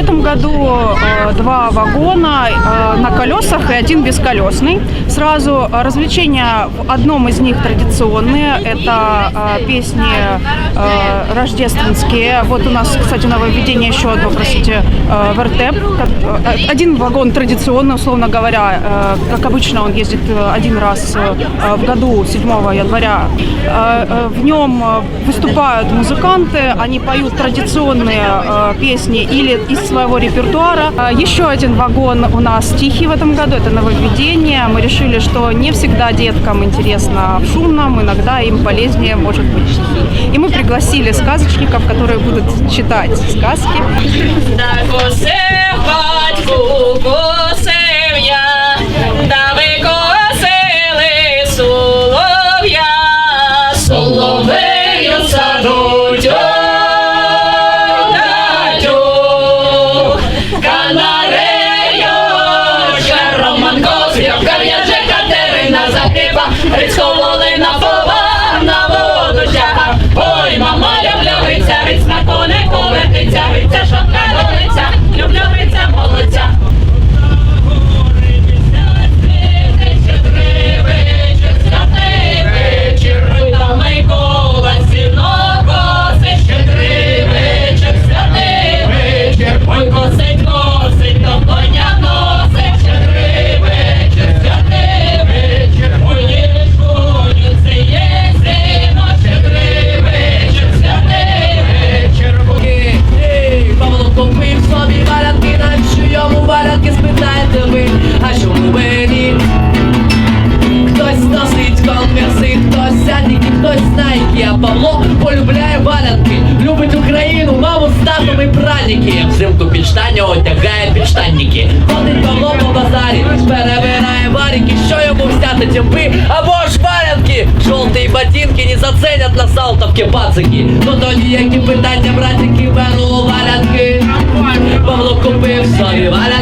этом году э, два вагона э, на колесах и один бесколесный. Сразу развлечения в одном из них традиционные. Это э, песни рождественские. Вот у нас, кстати, нововведение еще одно, простите, вертеп. Один вагон традиционно, условно говоря, как обычно он ездит один раз в году, 7 января. В нем выступают музыканты, они поют традиционные песни или из своего репертуара. Э, Еще один вагон у нас тихий в этом году, это нововведение. Мы решили, что не всегда деткам интересно в шумном, иногда им полезнее может быть тихий. И мы пригласили сказочников, которые будут читать сказки. Да косив а Павло полюбляє валянки, любить Україну, маму з татом і прадіки. Взимку підштання одягає підштанники. Ходить Павло по базарі, перебирає варіки, що йому взяти тямпи, або ж валянки. Жовті ботинки не заценять на салтовки пацики. Ну тоді які питання, братики, беру валянки. Павло купив собі валянки,